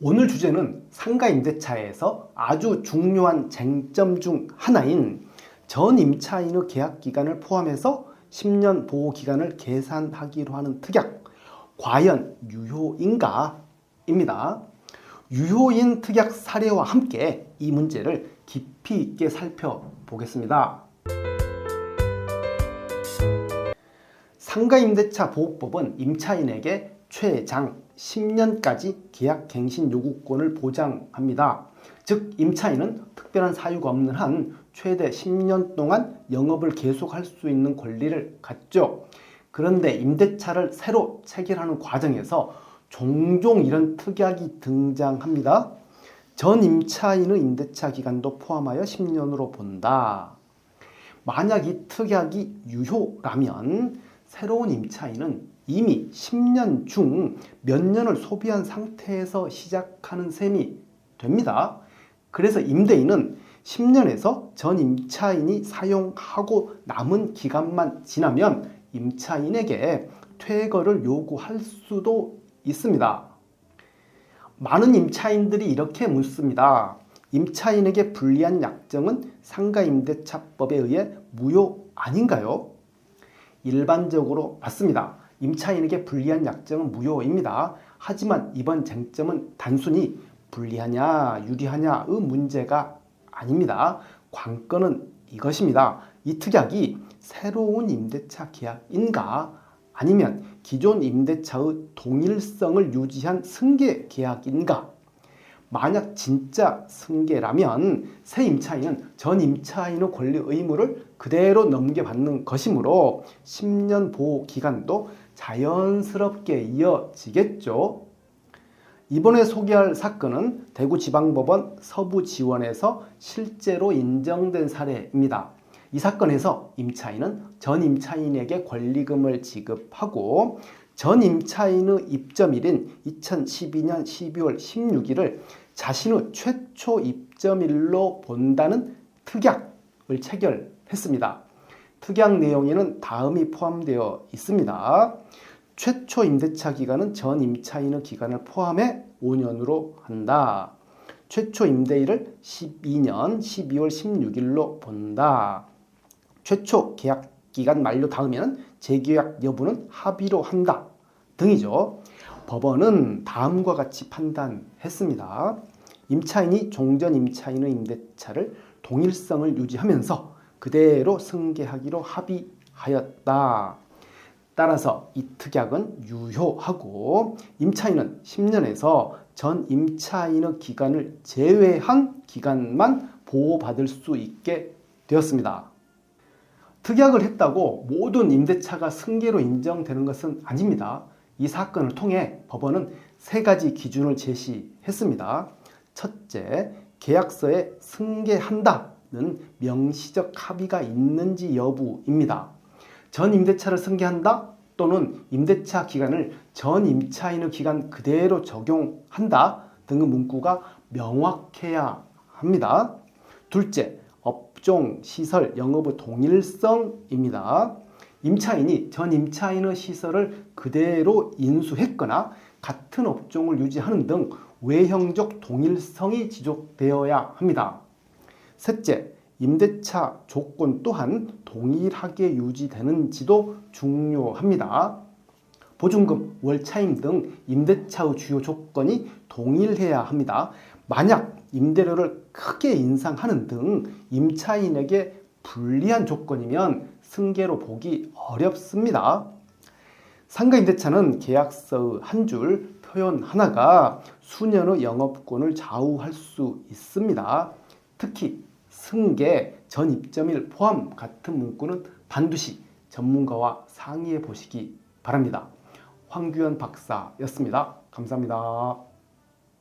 오늘 주제는 상가 임대차에서 아주 중요한 쟁점 중 하나인 전 임차인의 계약 기간을 포함해서 10년 보호 기간을 계산하기로 하는 특약 과연 유효인가 입니다. 유효인 특약 사례와 함께 이 문제를 깊이 있게 살펴보겠습니다. 상가 임대차 보호법은 임차인에게 최장 10년까지 계약 갱신 요구권을 보장합니다. 즉 임차인은 특별한 사유가 없는 한 최대 10년 동안 영업을 계속할 수 있는 권리를 갖죠. 그런데 임대차를 새로 체결하는 과정에서 종종 이런 특약이 등장합니다. 전 임차인의 임대차 기간도 포함하여 10년으로 본다. 만약 이 특약이 유효라면 새로운 임차인은 이미 10년 중 몇 년을 소비한 상태에서 시작하는 셈이 됩니다. 그래서 임대인은 10년에서 전 임차인이 사용하고 남은 기간만 지나면 임차인에게 퇴거를 요구할 수도 있습니다. 많은 임차인들이 이렇게 묻습니다. 임차인에게 불리한 약정은 상가임대차법에 의해 무효 아닌가요? 일반적으로 맞습니다. 임차인에게 불리한 약정은 무효입니다. 하지만 이번 쟁점은 단순히 불리하냐 유리하냐의 문제가 아닙니다. 관건은 이것입니다. 이 특약이 새로운 임대차 계약인가 아니면 기존 임대차의 동일성을 유지한 승계 계약인가 만약 진짜 승계라면 새 임차인은 전 임차인의 권리 의무를 그대로 넘겨받는 것이므로 10년 보호 기간도 자연스럽게 이어지겠죠. 이번에 소개할 사건은 대구지방법원 서부지원에서 실제로 인정된 사례입니다. 이 사건에서 임차인은 전 임차인에게 권리금을 지급하고 전 임차인의 입점일인 2012년 12월 16일을 자신의 최초 입점일로 본다는 특약을 체결했습니다. 특약 내용에는 다음이 포함되어 있습니다. 최초 임대차 기간은 전 임차인의 기간을 포함해 5년으로 한다. 최초 임대일을 12년 12월 16일로 본다. 최초 계약 기간 만료 다음에는 재계약 여부는 합의로 한다 등이죠. 법원은 다음과 같이 판단했습니다. 임차인이 종전 임차인의 임대차를 동일성을 유지하면서 그대로 승계하기로 합의하였다. 따라서 이 특약은 유효하고 임차인은 10년에서 전 임차인의 기간을 제외한 기간만 보호받을 수 있게 되었습니다. 특약을 했다고 모든 임대차가 승계로 인정되는 것은 아닙니다. 이 사건을 통해 법원은 세 가지 기준을 제시했습니다. 첫째, 계약서에 승계한다는 명시적 합의가 있는지 여부입니다. 전 임대차를 승계한다 또는 임대차 기간을 전 임차인의 기간 그대로 적용한다 등의 문구가 명확해야 합니다. 둘째, 업종, 시설, 영업의 동일성입니다. 임차인이 전 임차인의 시설을 그대로 인수했거나 같은 업종을 유지하는 등 외형적 동일성이 지속되어야 합니다. 셋째, 임대차 조건 또한 동일하게 유지되는지도 중요합니다. 보증금, 월차임 등 임대차의 주요 조건이 동일해야 합니다. 만약 임대료를 크게 인상하는 등 임차인에게 불리한 조건이면 승계로 보기 어렵습니다. 상가 임대차는 계약서의 한 줄 표현 하나가 수년의 영업권을 좌우할 수 있습니다. 특히 승계, 전 입점일 포함 같은 문구는 반드시 전문가와 상의해 보시기 바랍니다. 황규현 박사였습니다. 감사합니다.